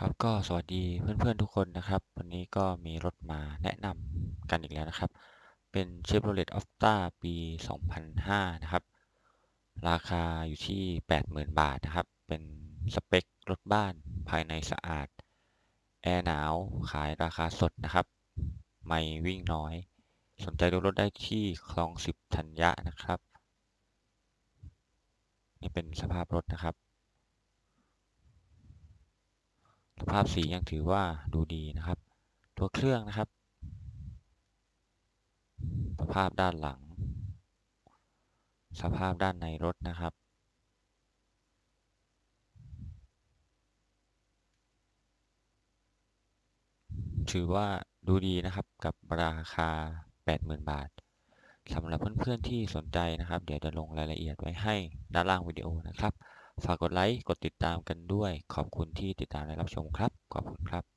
ครับก็สวัสดีเพื่อนๆทุกคนนะครับ วันนี้ก็มีรถมาแนะนำกันอีกแล้วนะครับ เป็น Chevrolet Opta ปี 2005 นะครับ ราคาอยู่ที่ 80,000 บาทนะครับ เป็นสเปครถบ้านภายในสะอาด แอร์หนาวขายราคาสดนะครับ ไม่วิ่งน้อย สนใจดูรถได้ที่คลองสิบธัญญะนะครับ นี่เป็นสภาพรถนะครับ สภาพสียังถือว่าดูดีนะครับ ตัวเครื่องนะครับ สภาพด้านหลัง สภาพด้านในรถนะครับ ถือว่าดูดีนะครับกับราคา 80,000 บาทสำหรับเพื่อนๆที่สนใจนะครับ เดี๋ยวจะลงรายละเอียดไว้ให้ด้านล่างวิดีโอนะครับ ฝากกดไลค์ กดติดตามกันด้วย ขอบคุณที่ติดตามและรับชมครับ ขอบคุณครับ